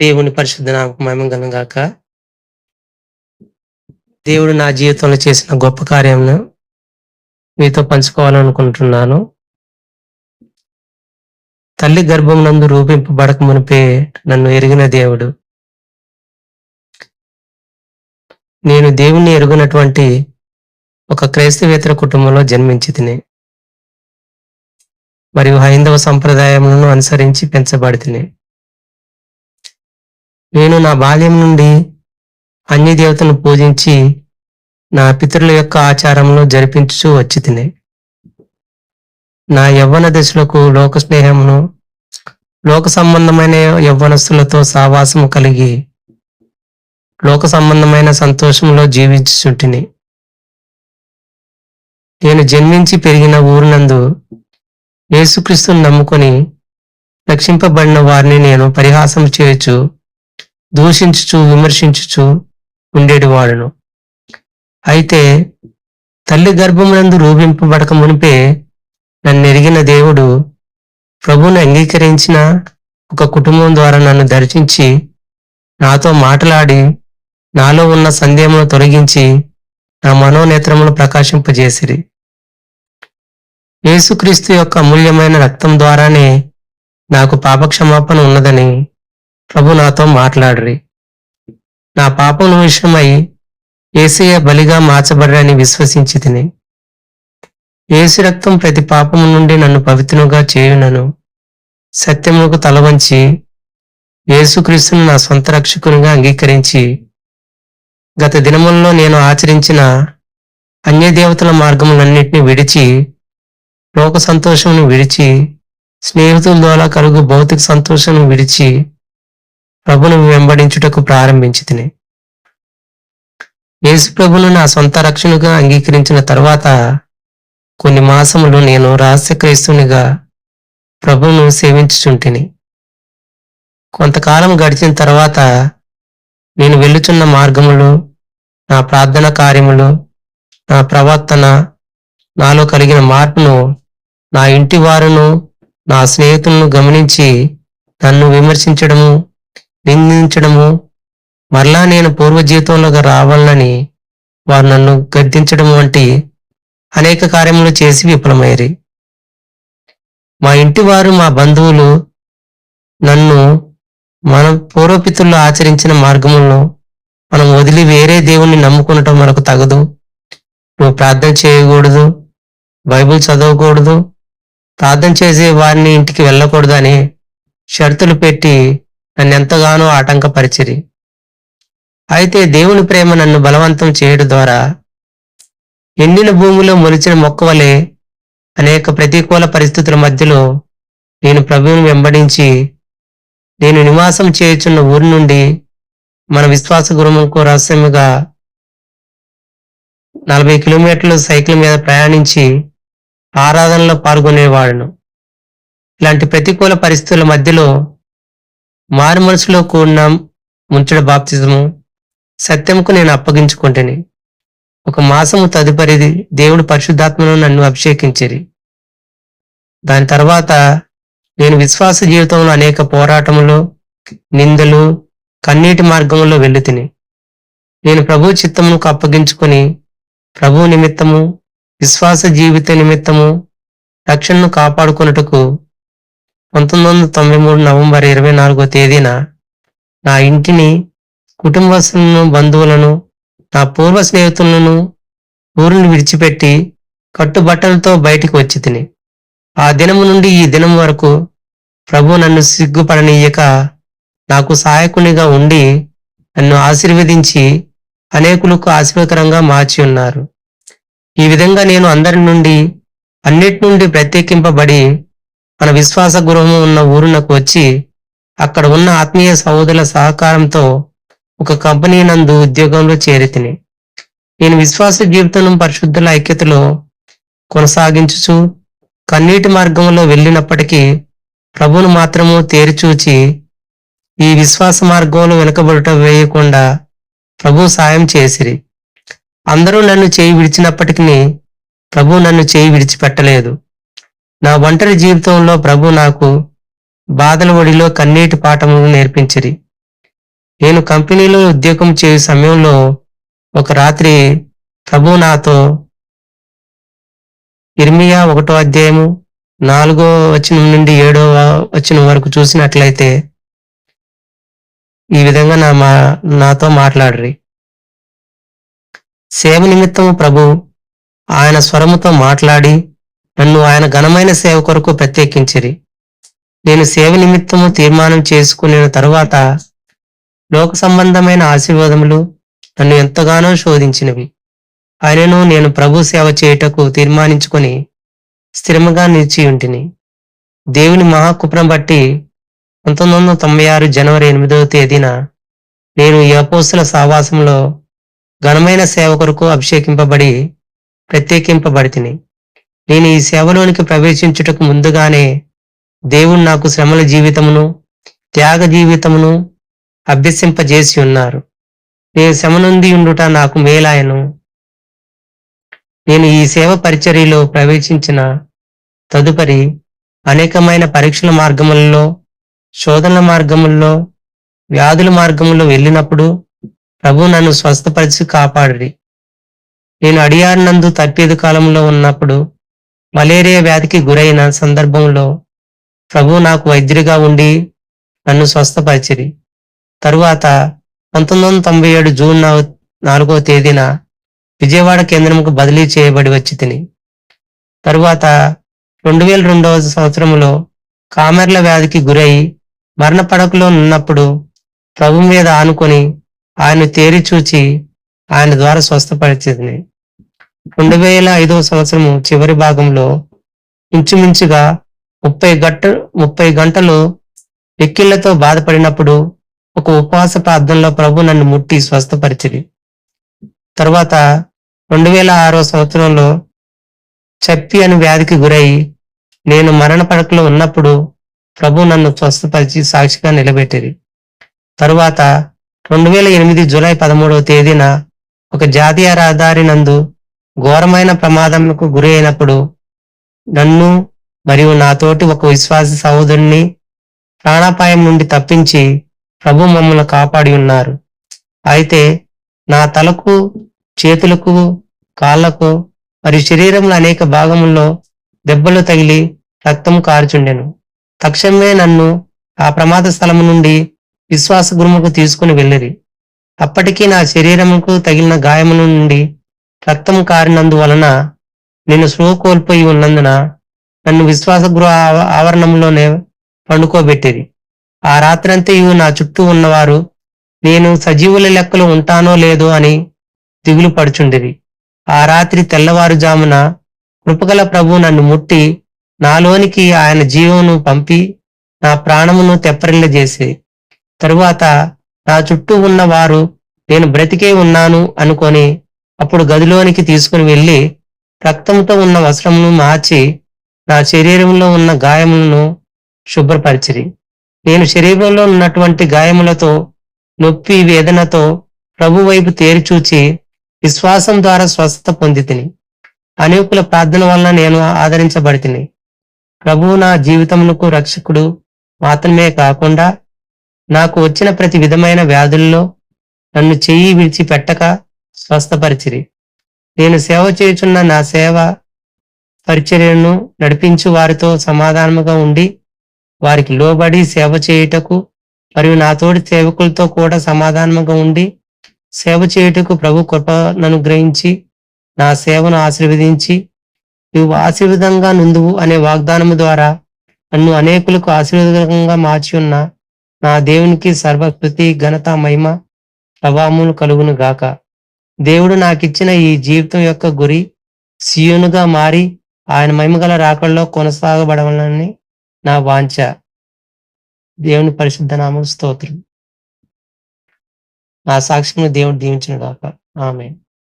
దేవుని పరిశుద్ధ నామకు మహిమ దేవుడు నా జీవితంలో చేసిన గొప్ప కార్యంను మీతో పంచుకోవాలనుకుంటున్నాను. తల్లి గర్భం నందు రూపింపబడక మునిపే నన్ను ఎరిగిన దేవుడు. నేను దేవుణ్ణి ఎరుగునటువంటి ఒక క్రైస్తవేతర కుటుంబంలో జన్మించి తిని మరియు హైందవ సంప్రదాయములను అనుసరించి పెంచబడి నేను నా బాల్యం నుండి అన్ని దేవతలను పూజించి నా పితరుల యొక్క ఆచారంలో జరిపించుచూ వచ్చి తినే. నా యవ్వన దశలకు లోక స్నేహమును లోక సంబంధమైన యవ్వనస్తులతో సావాసము కలిగి లోక సంబంధమైన సంతోషంలో జీవించుచుంటిని. నేను జన్మించి పెరిగిన ఊరినందు యేసుక్రీస్తుని నమ్ముకొని రక్షింపబడిన వారిని నేను పరిహాసం చేయొచ్చు దూషించుచు విమర్శించుచు ఉండేటివాడును అయితే తల్లి గర్భమునందు రూపింపబడక మునిపే నన్ను ఎరిగిన దేవుడు ప్రభువుని అంగీకరించిన ఒక కుటుంబం ద్వారా నన్ను దర్శించి నాతో మాట్లాడి నాలో ఉన్న సందేహమును తొలగించి నా మనోనేత్రమును ప్రకాశింపజేసిరి. యేసుక్రీస్తు యొక్క అమూల్యమైన రక్తం ద్వారానే నాకు పాపక్షమాపణ ఉన్నదని ప్రభు నాతో మాట్లాడరి. నా పాపం విషయమై ఏసయ బలిగా మార్చబడని విశ్వసించి తిని ఏసు రక్తం ప్రతి పాపము నుండి నన్ను పవిత్రుగా చేయునను. సత్యములకు తలవంచి యేసుక్రీస్తును నా సొంత రక్షకునిగా అంగీకరించి గత దినముల్లో నేను ఆచరించిన అన్య దేవతల మార్గములన్నింటినీ విడిచి లోక సంతోషమును విడిచి స్నేహితుల ద్వారా కలుగు భౌతిక సంతోషం విడిచి ప్రభును వెంబడించుటకు ప్రారంభించి తిని యేసు ప్రభును నా సొంత రక్షణగా అంగీకరించిన తర్వాత కొన్ని మాసములు నేను రహస్య క్రైస్తునిగా ప్రభును సేవించుచుంటిని. కొంతకాలం గడిచిన తర్వాత నేను వెళ్ళుచున్న మార్గములు నా ప్రార్థన కార్యములు నా ప్రవర్తన నాలో కలిగిన మార్పును నా ఇంటి వారును నా స్నేహితులను గమనించి నన్ను విమర్శించడము నిందించడము. మరలా నేను పూర్వ జీవితంలోకి రావాలని వారు నన్ను గద్దించడం వంటి అనేక కార్యములు చేసి విఫలమయ్యారు. మా ఇంటి వారు మా బంధువులు నన్ను మన పూర్వపితుల్లో ఆచరించిన మార్గములను మనం వదిలి వేరే దేవుణ్ణి నమ్ముకునటం మనకు తగదు. నువ్వు ప్రార్థన చేయకూడదు బైబిల్ చదవకూడదు ప్రార్థన చేసే వారిని ఇంటికి వెళ్ళకూడదు అని షరతులు పెట్టి నన్ను ఎంతగానో ఆటంకపరిచిరి. అయితే దేవుని ప్రేమ నన్ను బలవంతం చేయడం ద్వారా ఎండిన భూమిలో మొలిచిన మొక్క వలె అనేక ప్రతికూల పరిస్థితుల మధ్యలో నేను ప్రభువును వెంబడించి నేను నివాసం చేయుచున్న ఊరి నుండి మన విశ్వాస గురుముకు రహస్యముగా నలభై కిలోమీటర్లు సైకిల్ మీద ప్రయాణించి ఆరాధనలో పాల్గొనేవాడును. ఇలాంటి ప్రతికూల పరిస్థితుల మధ్యలో మారు మనసులో కూడిన ముంచడ బాప్తిజము సత్యముకు నేను అప్పగించుకుంటేని. ఒక మాసము తదుపరిది దేవుడు పరిశుద్ధాత్మను నన్ను అభిషేకించేది దాని తర్వాత నేను విశ్వాస జీవితంలో అనేక పోరాటములు నిందలు కన్నీటి మార్గంలో వెళ్ళుతిని. నేను ప్రభు చిత్తమునకు అప్పగించుకొని ప్రభు నిమిత్తము విశ్వాస జీవిత నిమిత్తము రక్షణను కాపాడుకొనుటకు పంతొమ్మిది వందల తొంభై మూడు నవంబర్ ఇరవై నాలుగో తేదీన నా ఇంటిని కుటుంబస్తులను బంధువులను నా పూర్వ స్నేహితులను ఊరిని విడిచిపెట్టి కట్టుబట్టలతో బయటికి వచ్చి తిని. ఆ దినము నుండి ఈ దినం వరకు ప్రభు నన్ను సిగ్గుపడనీయక నాకు సహాయకునిగా ఉండి నన్ను ఆశీర్వదించి అనేకులకు ఆశీర్వకరంగా మార్చి ఉన్నారు. ఈ విధంగా నేను అందరి నుండి అన్నిటి నుండి ప్రత్యేకింపబడి మన విశ్వాస గృహము ఉన్న ఊరునకు వచ్చి అక్కడ ఉన్న ఆత్మీయ సహోదరుల సహకారంతో ఒక కంపెనీ నందు ఉద్యోగంలో చేరితిని. నేను విశ్వాస జీవితం పరిశుద్ధుల ఐక్యతలో కొనసాగించుచు కన్నీటి మార్గంలో వెళ్ళినప్పటికీ ప్రభును మాత్రము తేరిచూచి ఈ విశ్వాస మార్గంలో వెనుకబడుట వేయకుండా ప్రభు సాయం చేసిరి. అందరూ నన్ను చేయి విడిచినప్పటికీ ప్రభు నన్ను చేయి విడిచిపెట్టలేదు. నా ఒంటరి జీవితంలో ప్రభు నాకు బాధల ఒడిలో కన్నీటి పాఠములు నేర్పించిరి. నేను కంపెనీలో ఉద్యోగం చేయు సమయంలో ఒక రాత్రి ప్రభు నాతో ఇర్మియా ఒకటో అధ్యాయము నాలుగో వచనం నుండి ఏడో వచనం వరకు చూసినట్లయితే ఈ విధంగా నా మా నాతో మాట్లాడరి. సేవ నిమిత్తం ప్రభు ఆయన స్వరముతో మాట్లాడి నన్ను ఆయన ఘనమైన సేవ కొరకు ప్రత్యేకించిరి. నేను సేవ నిమిత్తము తీర్మానం చేసుకునే తరువాత లోక సంబంధమైన ఆశీర్వాదములు నన్ను ఎంతగానో శోధించినవి. ఆయనను నేను ప్రభు సేవ చేయుటకు తీర్మానించుకొని స్థిరముగా నిలిచియుంటిని దేవుని మహాకృపను బట్టి పంతొమ్మిది వందల తొంభై ఆరు జనవరి ఎనిమిదవ తేదీన నేను ఈ సావాసంలో ఘనమైన సేవ కొరకు అభిషేకింపబడి ప్రత్యేకింపబడి తిని నేను ఈ సేవలోనికి ప్రవేశించుటకు ముందుగానే దేవుడు నాకు శ్రమల జీవితమును త్యాగ జీవితమును అభ్యసింపజేసి ఉన్నారు. నేను శ్రమనుంది ఉండుట నాకు మేలాయను నేను ఈ సేవ పరిచర్యలో ప్రవేశించిన తదుపరి అనేకమైన పరీక్షల మార్గములలో శోధనల మార్గముల్లో వ్యాధుల మార్గములో వెళ్ళినప్పుడు ప్రభు నన్ను స్వస్థపరిచి కాపాడి నేను అడియారినందు తప్పేది కాలంలో ఉన్నప్పుడు మలేరియా వ్యాధికి గురైన సందర్భంలో ప్రభు నాకు వైద్యుడిగా ఉండి నన్ను స్వస్థపరిచిరి. తరువాత పంతొమ్మిది వందల తొంభై ఏడు జూన్ నాలుగో తేదీన విజయవాడ కేంద్రంకు బదిలీ చేయబడి వచ్చి తిని తరువాత రెండు వేల రెండవ సంవత్సరంలో కామెర్ల వ్యాధికి గురై మరణ పడకలో ఉన్నప్పుడు ప్రభు మీద ఆనుకొని ఆయన తేరి చూచి ఆయన ద్వారా స్వస్థపరిచింది రెండు వేల ఐదవ సంవత్సరము చివరి భాగంలో ఇంచుమించుగా ముప్పై గంట ముప్పై గంటలు ఎక్కిళ్ళతో బాధపడినప్పుడు ఒక ఉపవాస ప్రార్థనలో ప్రభు నన్ను ముట్టి స్వస్థపరిచింది తర్వాత రెండు వేల ఆరో సంవత్సరంలో చెప్పి అని వ్యాధికి గురై నేను మరణ పడకలో ఉన్నప్పుడు ప్రభు నన్ను స్వస్థపరిచి సాక్షిగా నిలబెట్టింది తరువాత రెండు వేల ఎనిమిది జూలై పదమూడవ తేదీన ఒక జాతీయ రహదారి నందు ఘోరమైన ప్రమాదంకు గురి అయినప్పుడు నన్ను మరియు నాతోటి ఒక విశ్వాస సహోదరుని ప్రాణాపాయం నుండి తప్పించి ప్రభు మమ్మల్ని కాపాడి ఉన్నారు. అయితే నా తలకు చేతులకు కాళ్ళకు మరియు శరీరంలో అనేక భాగముల్లో దెబ్బలు తగిలి రక్తం కారుచుండెను. తక్షణమే నన్ను ఆ ప్రమాద స్థలము నుండి విశ్వాస గురుముకు తీసుకుని వెళ్ళిరి. అప్పటికి నా శరీరముకు తగిలిన గాయముల నుండి రక్తం కారినందువలన నేను స్పృహ కోల్పోయి ఉన్నందున నన్ను విశ్వాస గృహ ఆవ- ఆవరణంలోనే పండుకోబెట్టేది. ఆ రాత్రంతా ఇవి నా చుట్టూ ఉన్నవారు నేను సజీవుల లెక్కలు ఉంటానో లేదో అని దిగులు పడుచుండేది. ఆ రాత్రి తెల్లవారుజామున కృపగల ప్రభు నన్ను ముట్టి నాలోనికి ఆయన జీవమును పంపి నా ప్రాణమును తెప్పరిల్లజేసి. తరువాత నా చుట్టూ ఉన్న వారు నేను బ్రతికే ఉన్నాను అనుకొని అప్పుడు గదిలోనికి తీసుకుని వెళ్ళి రక్తంతో ఉన్న వస్త్రమును మార్చి నా శరీరంలో ఉన్న గాయములను శుభ్రపరిచిరి. నేను శరీరంలో ఉన్నటువంటి గాయములతో నొప్పి వేదనతో ప్రభు వైపు తేరిచూచి విశ్వాసం ద్వారా స్వస్థత పొంది తిని అనేకుల ప్రార్థన వలన నేను ఆదరించబడి తిని ప్రభువు నా జీవితమునకు రక్షకుడు మాత్రమే కాకుండా నాకు వచ్చిన ప్రతి విధమైన వ్యాధుల్లో నన్ను చెయ్యి విడిచిపెట్టక స్వస్థపరిచిరి. నేను సేవ చేయుచున్న నా సేవ పరిచర్యను నడిపించు వారితో సమాధానముగా ఉండి వారికి లోబడి సేవ చేయుటకు మరియు నా తోటి సేవకులతో కూడా సమాధానముగా ఉండి సేవ చేయుటకు ప్రభు కృపను గ్రహించి నా సేవను ఆశీర్వదించి నువ్వు ఆశీర్వదంగా నుందువు అనే వాగ్దానము ద్వారా నన్ను అనేకులకు ఆశీర్వదకంగా మార్చి ఉన్న నా దేవునికి సర్వకృతి ఘనత మహిమ ప్రభావములు కలుగును గాక దేవుడు నాకిచ్చిన ఈ జీవితం యొక్క గురి సియోనుగా మారి ఆయన మహిమగల రాకల్లో కొనసాగబడవాలని నా వాంఛ. దేవుని పరిశుద్ధ నామం స్తోత్రం. నా సాక్ష్యం దేవుడు దీవించిన గాక ఆమె